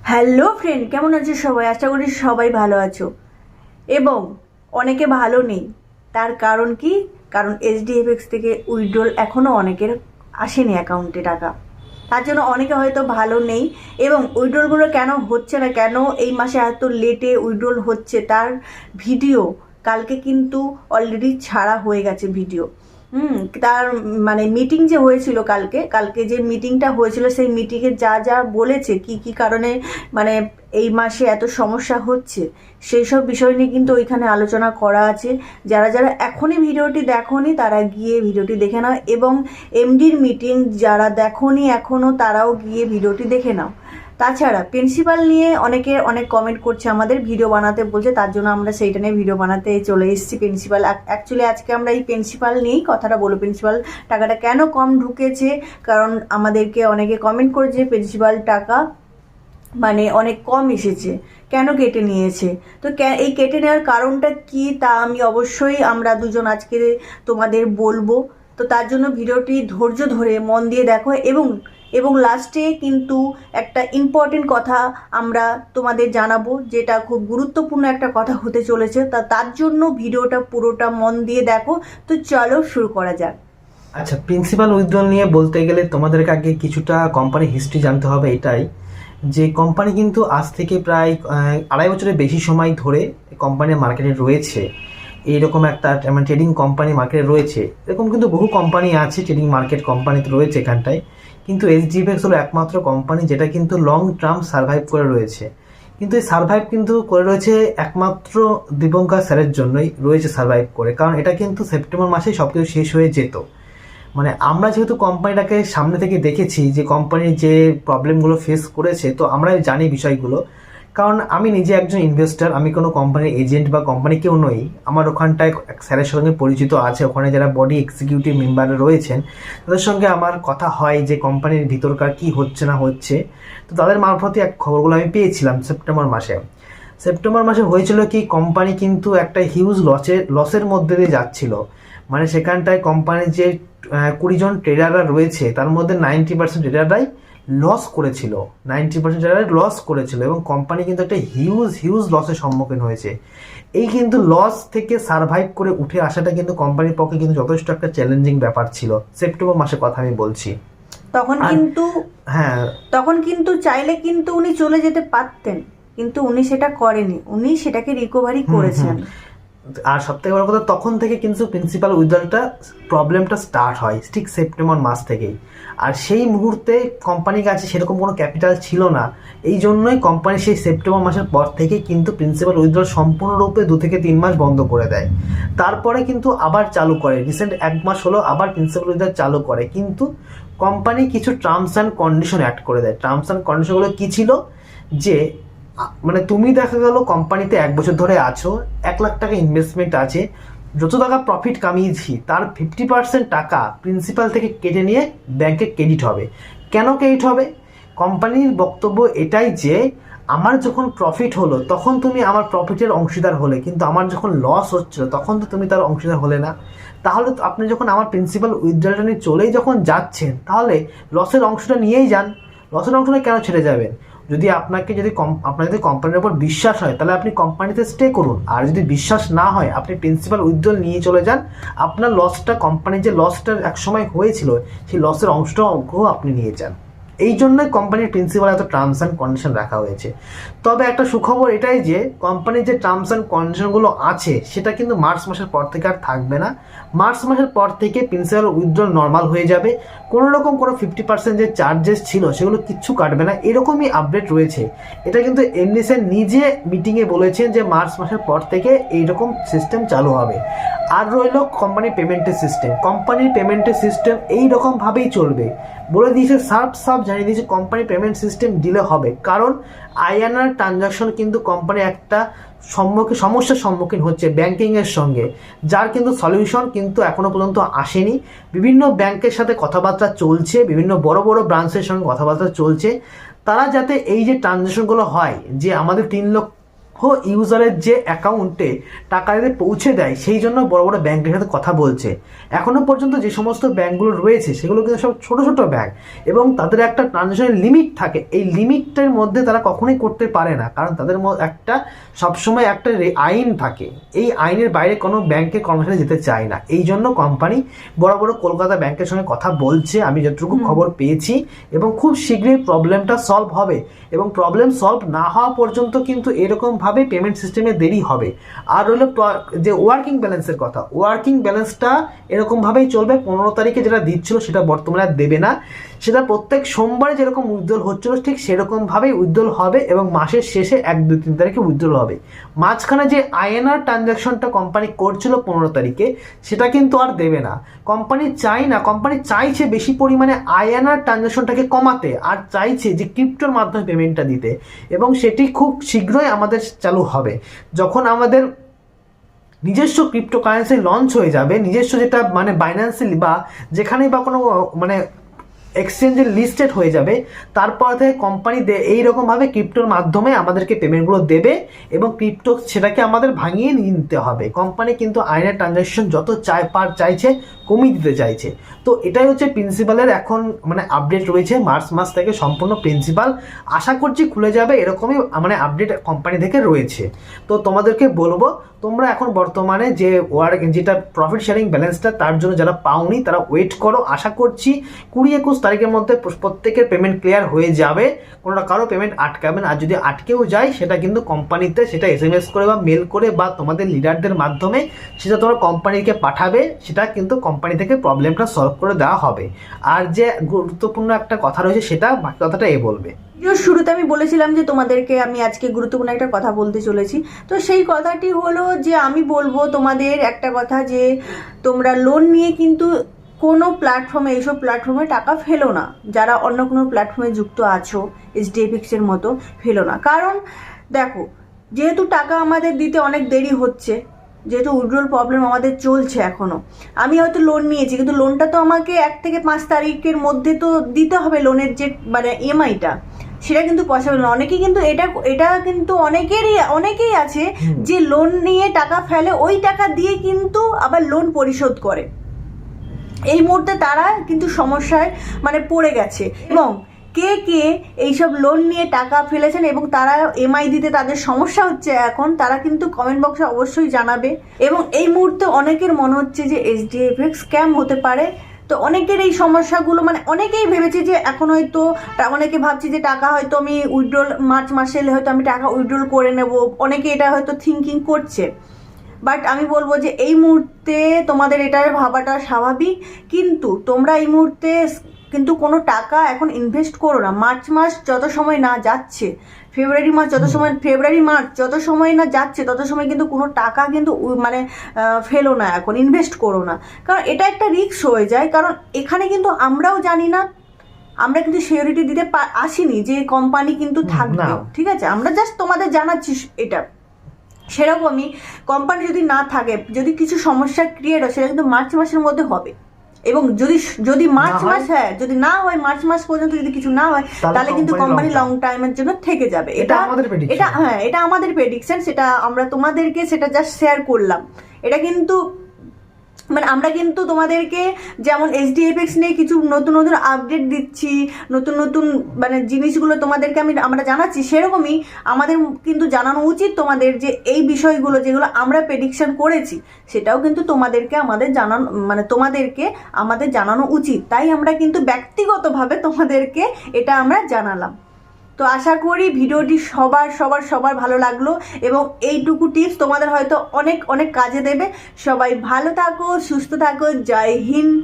Hello friend, কেমন আছো সবাই? আশা করি সবাই ভালো আছো। এবং অনেকে ভালো নেই। তার কারণ কি? কারণ এইচডিএফএক্স থেকে উইড্রোল এখনও অনেকের আসেনি অ্যাকাউন্টে টাকা। তার জন্য অনেকে হয়তো ভালো নেই। এবং উইড্রোলগুলো কেন হচ্ছে না কেন? এই মাসে এত লেটে উইড্রোল হচ্ছে। তার ভিডিও কালকে কিন্তু অলরেডি ছাড়া হয়ে গেছে ভিডিও হুম, তার মানে মিটিং যে হয়েছিল কালকে কালকে যে মিটিংটা হয়েছিল, সেই মিটিংয়ে যা যা বলেছে, কি কি কারণে মানে এই মাসে এত সমস্যা হচ্ছে, সেই সব বিষয় নিয়ে কিন্তু ওইখানে আলোচনা করা আছে। যারা যারা এখনই ভিডিওটি দেখোনি, তারা গিয়ে ভিডিওটি দেখে নাও এবং এমডির মিটিং যারা দেখোনি এখনও তারাও গিয়ে ভিডিওটি দেখে নাও। তাছাড়া প্রিন্সিপাল নিয়ে অনেকে অনেক কমেন্ট করছে আমাদের ভিডিও বানাতে বলছে, তার জন্য আমরা সেইটা নিয়ে ভিডিও বানাতে চলে এসেছি প্রিন্সিপাল অ্যাকচুয়ালি আজকে আমরা এই প্রিন্সিপাল নিয়েই কথাটা বলো প্রিন্সিপাল টাকাটা কেন কম ঢুকেছে? কারণ আমাদেরকে অনেকে কমেন্ট করেছে প্রিন্সিপাল টাকা মানে অনেক কম এসেছে। কেন কেটে নিয়েছে? তো এই কেটে নেওয়ার কারণটা কি তা আমি অবশ্যই আমরা দুজন আজকে তোমাদের বলব। তো তার জন্য ভিডিওটি ধৈর্য ধরে মন দিয়ে দেখো এবং এবং লাস্টে কিন্তু একটা ইম্পর্টেন্ট কথা আমরা তোমাদের জানাব, যেটা খুব গুরুত্বপূর্ণ একটা কথা হতে চলেছে। তা তার জন্য ভিডিওটা পুরোটা মন দিয়ে দেখো। তো চলো শুরু করা যাক। আচ্ছা প্রিন্সিপাল উইথড্রল নিয়ে বলতে গেলে তোমাদেরকে আগে কিছুটা কোম্পানি হিস্ট্রি জানতে হবে এটাই, যে কোম্পানি কিন্তু আজ থেকে প্রায় আড়াই বছরের বেশি সময় ধরে কোম্পানি মার্কেটে রয়েছে। এইরকম একটা মানে ট্রেডিং কোম্পানি মার্কেটে রয়েছে। এরকম কিন্তু বহু কোম্পানি আছে ট্রেডিং মার্কেট কোম্পানিতে রয়েছে এখানটায়। কিন্তু এসজিএফএক্স হলো একমাত্র কোম্পানি যেটা কিন্তু লং টার্ম সার্ভাইভ করে রয়েছে। কিন্তু এই সার্ভাইভ কিন্তু করে রয়েছে একমাত্র দীপঙ্কর স্যারের জন্যই রয়েছে সার্ভাইভ করে। কারণ এটা কিন্তু সেপ্টেম্বর মাসেই সব কিছু শেষ হয়ে যেত। মানে আমরা যেহেতু কোম্পানিটাকে সামনে থেকে দেখেছি যে কোম্পানির যে প্রবলেমগুলো ফেস করেছে, তো আমরা জানি বিষয়গুলো। কারণ আমি নিজে একজন ইনভেস্টার আমি কোনো কোম্পানির এজেন্ট বা কোম্পানি কেউ নই। আমার ওখানটায় এক স্যারের সঙ্গে পরিচিত আছে, ওখানে যারা বডি এক্সিকিউটিভ মেম্বার রয়েছেন, তাদের সঙ্গে আমার কথা হয় যে কোম্পানির ভিতরকার কি হচ্ছে না হচ্ছে। তো তাদের মারফতে এক খবরগুলো আমি পেয়েছিলাম সেপ্টেম্বর মাসে। সেপ্টেম্বর মাসে হয়েছিল কি কোম্পানি কিন্তু একটা হিউজ লসের লসের মধ্যে দিয়ে যাচ্ছিল। মানে সেখানটায় কোম্পানির যে কুড়ি জন ট্রেডাররা রয়েছে, তার মধ্যে নাইনটি পার্সেন্ট ট্রেডাররাই লস করেছিল। নাইনটি পার্সেন্ট ট্রেডার লস করেছিল এবং কোম্পানি কিন্তু একটা হিউজ হিউজ লসের সম্মুখীন হয়েছে। এই কিন্তু লস থেকে সার্ভাইভ করে উঠে আসাটা কিন্তু কোম্পানির পক্ষে কিন্তু যথেষ্ট একটা চ্যালেঞ্জিং ব্যাপার ছিল। সেপ্টেম্বর মাসের কথা আমি বলছি। তখন কিন্তু হ্যাঁ। তখন কিন্তু চাইলে কিন্তু উনি চলে যেতে পারতেন কিন্তু উনি সেটা করেনি। উনি সেটাকে রিকভারি করেছেন। আর সব থেকে বড় কথা, তখন থেকে কিন্তু প্রিন্সিপাল উইথড্রলটা প্রবলেমটা স্টার্ট হয়, ঠিক সেপ্টেম্বর মাস থেকেই। আর সেই মুহূর্তে কোম্পানির কাছে সেরকম কোনো ক্যাপিটাল ছিল না, এই জন্যই কোম্পানি সেই সেপ্টেম্বর মাসের পর থেকে কিন্তু প্রিন্সিপাল উইথড্রল সম্পূর্ণরূপে দু থেকে তিন মাস বন্ধ করে দেয়। তারপরে কিন্তু আবার চালু করে রিসেন্ট এক মাস হলো আবার প্রিন্সিপাল উইথড্রল চালু করে, কিন্তু কোম্পানি কিছু টার্মস অ্যান্ড কন্ডিশন অ্যাড করে দেয়। টার্মস অ্যান্ড কন্ডিশনগুলো কী ছিল? যে মানে তুমি দেখা গেল কোম্পানিতে এক বছর ধরে আছো, এক লাখ টাকা ইনভেস্টমেন্ট আছে, যত টাকা প্রফিট কামিয়েছি, তার ফিফটি পার্সেন্ট টাকা প্রিন্সিপাল থেকে কেটে নিয়ে ব্যাংকে ক্রেডিট হবে। কেন ক্রেডিট হবে? কোম্পানির বক্তব্য এটাই যে, আমার যখন প্রফিট হলো, তখন তুমি আমার প্রফিটের অংশীদার হলে, কিন্তু আমার যখন লস হচ্ছিল, তখন তো তুমি তার অংশীদার হলে না। তাহলে আপনি যখন আমার প্রিন্সিপাল উইথড্রলটা নিয়ে চলেই যখন যাচ্ছেন, তাহলে লসের অংশটা নিয়েই যান। লসের অংশটা কেন ছেড়ে যাবেন? যদি আপনাকে যদি কম আপনার যদি কোম্পানির উপর বিশ্বাস হয়, তাহলে আপনি কোম্পানিতে স্টে করুন। আর যদি বিশ্বাস না হয়, আপনি প্রিন্সিপাল উইথড্রল নিয়ে চলে যান। আপনার লসটা কোম্পানির যে লসটা একসময় হয়েছিল, সেই লসের অংশটা অংশ আপনি নিয়ে যান। এই জন্যই কোম্পানির প্রিন্সিপাল এত টার্মস অ্যান্ড কন্ডিশন রাখা হয়েছে। তবে একটা সুখবর এটাই যে কোম্পানির যে টার্মস অ্যান্ড কন্ডিশনগুলো আছে, সেটা কিন্তু মার্চ মাসের পর থেকে আর থাকবে না। মার্চ মাসের পর থেকে প্রিন্সিপাল উইথড্রল নর্মাল হয়ে যাবে। কোনো রকম কোনো ফিফটি পার্সেন্ট যে চার্জেস ছিল, সেগুলো কিচ্ছু কাটবে না। এরকমই আপডেট রয়েছে। এটা কিন্তু এমনি স্যার নিজে মিটিংয়ে বলেছেন যে, মার্চ মাসের পর থেকে এইরকম সিস্টেম চালু হবে। আর রইল কোম্পানির পেমেন্টের সিস্টেম কোম্পানির পেমেন্টের সিস্টেম এই রকমভাবেই চলবে। বলে দিয়েছে সার্ফ সার্ফ জানিয়ে দিয়েছে কোম্পানি পেমেন্ট সিস্টেম দিলে হবে। কারণ আইএনআর ট্রানজাকশন কিন্তু কোম্পানি একটা সম্মুখীন সমস্যার সম্মুখীন হচ্ছে ব্যাংকিংয়ের সঙ্গে। যার কিন্তু সলিউশন কিন্তু এখনও পর্যন্ত আসেনি। বিভিন্ন ব্যাংকের সাথে কথাবার্তা চলছে, বিভিন্ন বড় বড় ব্রাঞ্চের সঙ্গে কথাবার্তা চলছে। তারা যাতে এই যে ট্রানজাকশনগুলো হয়, যে আমাদের তিন লক্ষ ইউজারের যে অ্যাকাউন্টে টাকা যাতে পৌঁছে দেয় সেই জন্য বড় বড় ব্যাংকের সাথে কথা বলছে। এখনও পর্যন্ত যে সমস্ত ব্যাংকগুলো রয়েছে সেগুলো কিন্তু সব ছোটো ছোটো ব্যাংক এবং তাদের একটা ট্রানজেকশনের লিমিট থাকে। এই লিমিটটার মধ্যে তারা কখনোই করতে পারে না কারণ তাদের একটা সবসময় একটা আইন থাকে। এই আইনের বাইরে কোনো ব্যাংকের কর্মচারী যেতে চায় না। এই জন্য কোম্পানি বড় বড় কলকাতা ব্যাংকের সঙ্গে কথা বলছে। আমি যতটুকু খবর পেয়েছি এবং খুব শীঘ্রই প্রবলেমটা সলভ হবে এবং প্রবলেম সলভ না হওয়া পর্যন্ত কিন্তু এরকমভাবে পেমেন্ট সিস্টেমে দেরি হবে। আর হলো যে ওয়ার্কিং ব্যালেন্সের কথা ওয়ার্কিং ব্যালেন্সটা এরকমভাবেই চলবে, পনেরো তারিখে যেটা দিচ্ছিল সেটা বর্তমানে দেবে না। সেটা প্রত্যেক সোমবারে যেরকম উজ্জ্বল হচ্ছিল, ঠিক সেরকমভাবেই উজ্জ্বল হবে এবং মাসের শেষে এক, দুই, তিন তারিখে উজ্জ্বল হবে। মাঝখানে যে আইএনআর ট্রানজ্যাকশনটা কোম্পানি করছিল পনেরো তারিখে, সেটা কিন্তু আর দেবে না। কোম্পানি চাই না কোম্পানি চাইছে বেশি পরিমাণে আইএনআর ট্রানজ্যাকশনটাকে কমাতে আর চাইছে যে ক্রিপ্টোর মাধ্যমে পেমেন্টটা দিতে এবং সেটি খুব শীঘ্রই আমাদের চালু হবে। যখন আমাদের নিজস্ব ক্রিপ্টোকারেন্সি লঞ্চ হয়ে যাবে, নিজস্ব যেটা মানে বাইন্যান্সে বা যেখানেই বা কোনো মানে এক্সচেঞ্জে লিস্টেড হয়ে যাবে। তারপর থেকে কোম্পানি এইরকমভাবে ক্রিপ্টোর মাধ্যমে আমাদেরকে পেমেন্টগুলো দেবে এবং ক্রিপ্টো সেটাকে আমাদের ভাঙিয়ে নিয়ে নিতে হবে। কোম্পানি কিন্তু আইনের ট্রানজ্যাকশন যত চায় পার চাইছে কমিয়ে দিতে চাইছে। তো এটাই হচ্ছে প্রিন্সিপালের এখন মানে আপডেট রয়েছে। মার্চ মাস থেকে সম্পূর্ণ প্রিন্সিপাল আশা করছি খুলে যাবে এরকমই মানে আপডেট কোম্পানি থেকে রয়েছে। তো তোমাদেরকে বলব, তোমরা এখন বর্তমানে যে ওয়ার যেটা প্রফিট শেয়ারিং ব্যালেন্সটা তার জন্য যারা পাওনি, তারা ওয়েট করো। আশা করছি কুড়ি একুশ তারিখের মধ্যে প্রত্যেকের পেমেন্ট ক্লিয়ার হয়ে যাবে। কোনোটা কারও পেমেন্ট আটকাবেন আর যদি আটকেও যায়, সেটা কিন্তু কোম্পানিতে সেটা এস এম এস করে বা মেল করে বা তোমাদের লিডারদের মাধ্যমে সেটা তোমরা কোম্পানিকে পাঠাবে, সেটা কিন্তু কোম্পানি থেকে প্রবলেমটা সলভ করে দেওয়া হবে। আর যে গুরুত্বপূর্ণ একটা কথা রয়েছে সেটা বাকি কথাটা এ বলবে। শুরুতে আমি বলেছিলাম যে তোমাদেরকে আমি আজকে গুরুত্বপূর্ণ একটা কথা বলতে চলেছি। তো সেই কথাটি হলো যে আমি বলব তোমাদের একটা কথা যে তোমরা লোন নিয়ে কিন্তু কোনো প্ল্যাটফর্মে এইসব প্ল্যাটফর্মে টাকা ফেলো না। যারা অন্য কোনো প্ল্যাটফর্মে যুক্ত আছো এইচডিএফএক্সের মতো, ফেলো না। কারণ দেখো, যেহেতু টাকা আমাদের দিতে অনেক দেরি হচ্ছে যেহেতু উইড্রোল প্রবলেম আমাদের চলছে এখনও আমি হয়তো লোন নিয়েছি কিন্তু লোনটা তো আমাকে এক থেকে পাঁচ তারিখের মধ্যে তো দিতে হবে লোনের যে মানে ইএমআইটা সেটা কিন্তু পসিবল না। অনেকেই কিন্তু এটা এটা কিন্তু অনেকেরই অনেকেই আছে যে লোন নিয়ে টাকা ফেলে ওই টাকা দিয়ে কিন্তু আবার লোন পরিশোধ করে। এই মুহূর্তে তারা কিন্তু সমস্যায় মানে পড়ে গেছে। এবং কে কে এইসব লোন নিয়ে টাকা ফেলেছেন এবং তারা এমআই দিতে তাদের সমস্যা হচ্ছে এখন, তারা কিন্তু কমেন্ট বক্সে অবশ্যই জানাবে। এবং এই মুহূর্তে অনেকের মনে হচ্ছে যে এইচডিএফএক্স স্ক্যাম হতে পারে। তো অনেকের এই সমস্যাগুলো মানে অনেকেই ভেবেছে যে এখন হয়তো অনেকে ভাবছে যে টাকা হয়তো আমি উইথড্রল মার্চ মাসে এলে হয়তো আমি টাকা উইথড্রল করে নেব। অনেকে এটা হয়তো থিঙ্কিং করছে। বাট আমি বলব যে এই মুহূর্তে তোমাদের এটা ভাবাটা স্বাভাবিক। কিন্তু তোমরা এই মুহূর্তে কিন্তু কোনো টাকা এখন ইনভেস্ট করো না। মার্চ মাস যত সময় না যাচ্ছে ফেব্রুয়ারি মাস যত সময় ফেব্রুয়ারি মার্চ যত সময় না যাচ্ছে তত সময় কিন্তু কোনো টাকা কিন্তু মানে ফেলো না এখন ইনভেস্ট করো না। কারণ এটা একটা রিস্ক হয়ে যায় কারণ এখানে কিন্তু আমরাও জানি না আমরা কিন্তু সিওরিটি দিতে আসিনি যে কোম্পানি কিন্তু থাকবে না। ঠিক আছে? আমরা জাস্ট তোমাদের জানাচ্ছি এটা। সেরকমই কোম্পানি যদি না থাকে যদি কিছু সমস্যা ক্রিয়েট হয় সেটা কিন্তু মার্চ মাসের মধ্যে হবে। এবং যদি যদি মার্চ মাস হ্যাঁ যদি না হয় মার্চ মাস পর্যন্ত যদি কিছু না হয় তাহলে কিন্তু কোম্পানি লং টাইমের জন্য থেকে যাবে। এটা এটা হ্যাঁ এটা আমাদের প্রেডিকশন সেটা আমরা তোমাদেরকে সেটা জাস্ট শেয়ার করলাম। এটা কিন্তু মানে আমরা কিন্তু তোমাদেরকে যেমন এইচডিএফএক্স নিয়ে কিছু নতুন নতুন আপডেট দিচ্ছি, নতুন নতুন মানে জিনিসগুলো তোমাদেরকে আমি, আমরা জানাচ্ছি, সেরকমই আমাদের কিন্তু জানানো উচিত তোমাদের যে এই বিষয়গুলো যেগুলো আমরা প্রেডিকশন করেছি, সেটাও কিন্তু তোমাদেরকে আমাদের জানানো মানে তোমাদেরকে আমাদের জানানো উচিত। তাই আমরা কিন্তু ব্যক্তিগতভাবে তোমাদেরকে এটা আমরা জানালাম। তো আশা করি ভিডিওটি সবার সবার সবার ভালো লাগল এবং এইটুকু টিপস তোমাদের হয়তো অনেক অনেক কাজে দেবে। সবাই ভালো থাকো, সুস্থ থাকো, জয় হিন্দ।